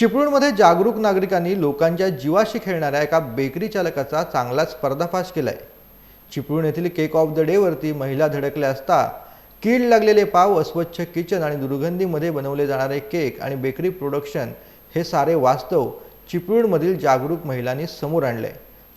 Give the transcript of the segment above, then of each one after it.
चिपळूणमध्ये जागरूक नागरिकांनी लोकांच्या जीवाशी खेळणाऱ्या एका बेकरी चालकाचा चांगलाच पर्दाफाश केलाय. चिपळूण येथील केक ऑफ द डेवरती महिला धडकल्या असता कीड लागलेले पाव अस्वच्छ किचन आणि दुर्गंधीमध्ये बनवले जाणारे केक आणि बेकरी प्रोडक्शन हे सारे वास्तव चिपळूणमधील जागरूक महिलांनी समोर आणले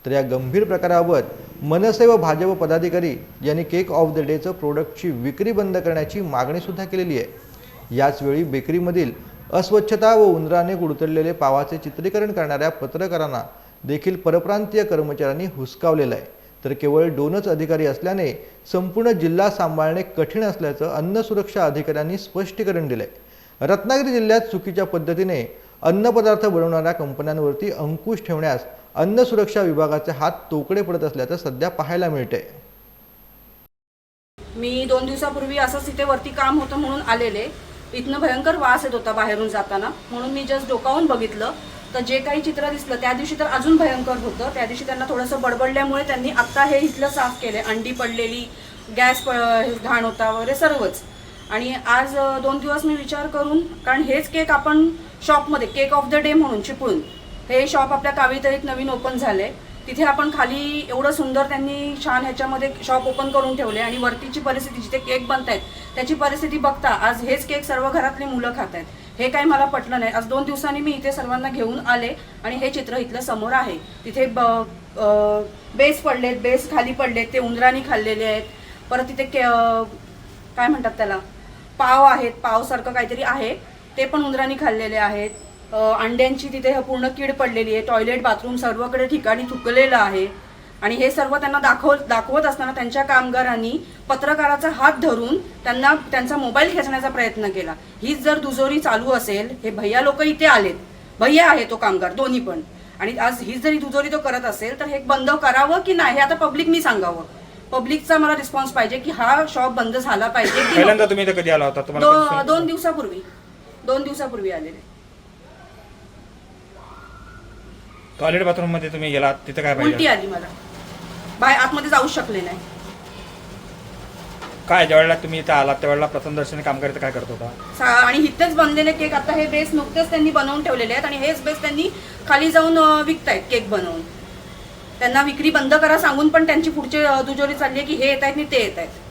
तर या गंभीर प्रकाराबाबत मनसे व भाजप पदाधिकारी यांनी केक ऑफ द डेचं प्रोडक्टची विक्री बंद करण्याची मागणीसुद्धा केलेली आहे. याचवेळी बेकरीमधील अस्वच्छता व उंदराने गुडतडलेले पावाचे चित्रीकरण करणाऱ्या पत्रकारांना देखील परप्रांतीय कर्मचाऱ्यांनी हुसकावलेलं आहे. तर केवळ दोनच अधिकारी असल्याने संपूर्ण जिल्हा सांभाळणे कठीण असल्याचं अन्न सुरक्षा अधिकाऱ्यांनी स्पष्टीकरण दिलंय. रत्नागिरी जिल्ह्यात चुकीच्या पद्धतीने अन्नपदार्थ बनवणाऱ्या कंपन्यांवरती अंकुश ठेवण्यास अन्न सुरक्षा विभागाचे हात तोकडे पडत असल्याचं सध्या पाहायला मिळतंय. मी दोन दिवसापूर्वी असंच तिथे वरती काम होतं म्हणून आलेले. इथनं भयंकर वास येत होता बाहेरून जाताना. म्हणून मी जस्ट डोकावून बघितलं. तर जे काही चित्र दिसलं त्या दिवशी तर अजून भयंकर होतं. त्या दिवशी त्यांना थोडंसं बडबडल्यामुळे त्यांनी आत्ता हे इथलं साफ केलं अंडी पडलेली गॅस प घाण होता वगैरे सर्वच. आणि आज दोन दिवस मी विचार करून कारण हेच केक आपण शॉपमध्ये केक ऑफ द डे म्हणून चिपळून हे शॉप आपल्या कावितळीत नवीन ओपन झाले तिथे आपण खाली एवढं सुंदर त्यांनी छान ह्याच्यामध्ये शॉप ओपन करून ठेवले आणि वरतीची परिस्थिती जिथे केक बनतायत त्याची परिस्थिती बघता आज हेच केक सर्व घरातली मुलं खात आहेत हे काही मला पटलं नाही. आज दोन दिवसांनी मी इथे सर्वांना घेऊन आले आणि हे चित्र इथलं समोर आहे. तिथे ब- बेस पडलेत बेस खाली पडलेत ते उंदरांनी खाल्लेले आहेत. परत तिथे के काय म्हणतात त्याला? पाव आहेत पावसारखं काहीतरी आहे. ते पण उंदरांनी खाल्लेले आहेत. अंड्यांची तिथे पूर्ण कीड पडलेली आहे. टॉयलेट बाथरूम सर्वकडे ठिकाणी थुकलेलं आहे. आणि हे सर्व त्यांना दाखव दाखवत असताना त्यांच्या कामगारांनी पत्रकाराचा हात धरून त्यांना त्यांचा मोबाईल खेचण्याचा प्रयत्न केला. हीच जर दुजोरी चालू असेल हे भैया लोक इथे आलेत. भैया आहे तो कामगार दोन्ही पण. आणि आज हीच जरी दुजोरी तो करत असेल तर हे बंद करावं की नाही हे आता पब्लिक मी सांगावं. पब्लिकचा मला रिस्पॉन्स पाहिजे की हा शॉप बंद झाला पाहिजे. पहिल्यांदा तुम्ही कधी आला होता? दोन दिवसापूर्वी. दोन दिवसापूर्वी आलेले. टॉयलेट बाथरूममध्ये तुम्ही गेलात तिथे काय उलटी पाहिजे आली मला. बाहेर आतमध्ये जाऊ शकले नाही. काय ज्या वेळेला तुम्ही इथे आलात त्यावेळेला प्रथम दर्शनी कामगार इथे काय करत होता? सा- आणि इथेच बनलेले केक आता हे बेस नुकतेच त्यांनी बनवून ठेवलेले आहेत आणि हेच बेस त्यांनी खाली जाऊन अं, विकतायत केक बनवून. त्यांना विक्री बंद करा सांगून पण त्यांची पुढची अं, दुजोरी चालली आहे की हे येत आहेत आणि ते येत आहेत